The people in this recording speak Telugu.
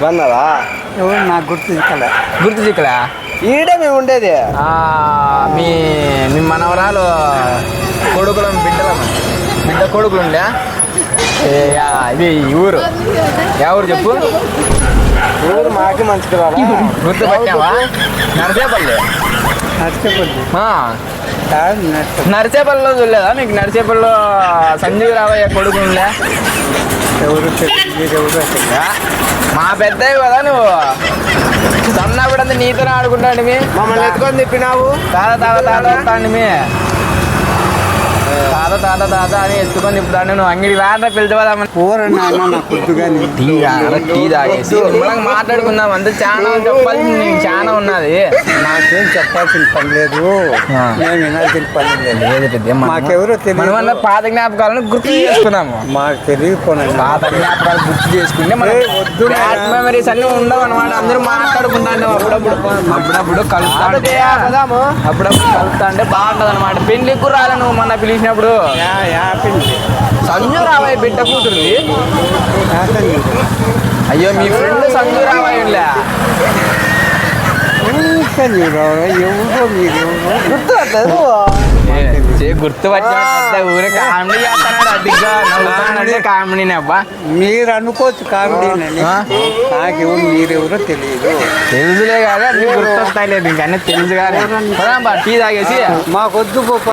బాగున్నావా? ఎవరు నాకు గుర్తు ఇక్కడ గుర్తు చిక్కడా ఈడే మేము ఉండేది. మీ మీ మనవరాలు కొడుకులం బిడ్డలం. బిడ్డ కొడుకులు ఉండే? ఇది ఊరు. ఊరు చెప్పు. ఊరు మాకి మంచిది రాదా? గుర్తు పట్టావా నరసేపల్లి నరసేపల్లిలో చూడలేదా? మీకు నరసేపల్లిలో సంజీవ్ రావయ్య కొడుకు ఎవరు మా పెద్దవి కదా నువ్వు. సన్నప్పుడు అంతా నీతోనే ఆడుకుంటాండి మమ్మల్ని ఎత్తుకొని తిప్పినావు? తాత తాత తాత మీ. తాత తాత తాత అని ఎత్తుకొని తిప్పుతాండి. నువ్వు అంగిడి వేట పిలిచిపోదామని. కూర నాన్న నాకు కొద్దు కానీ టీ తాగరా, టీ తాగేసి నిమ్మలంగా మాట్లాడుకుందాం అంతే. చాలా చెప్పాల్సింది నీకు చాలా ఉన్నది. నాకేం చెప్పాల్సిన పని లేదు. నేను వినాల్సిన పని లేదు. లేదు పెద్ద మనం- మాకెవరో తెలియదు. మనం అన్న పాత జ్ఞాపకాలను గుర్తు చేసుకున్నాము. మాకు తెలియకపోయినా. పాత జ్ఞాపకాలు గుర్తు చేసుకుంటే మన వద్దు. మెమరీస్ అన్ని ఉండవు అనమాట అందరూ మాట్లాడుకుంటాం అప్పుడప్పుడు అప్పుడప్పుడు కలుస్తా ఉంటే పదాము అప్పుడప్పుడు కలుస్తా అంటే బాగుంటది అనమాట పెళ్ళికి రాలే నువ్వు యాపిల్ సంజు రావయ్య బిడ్డ కూతురుది? అయ్యో మీ ఫ్రెండ్ సంజు ఊరికే మీరు కామెడీ అనుకోవచ్చు కామెడీనని ఆ? నాకెవరు మీరెవరో తెలియదు తెలుసులే అన్ని గుర్తొస్తాయి లేదు ఇంకా తెలుసు కానీ టీ తాగేసి. మాకొద్దు గొప్ప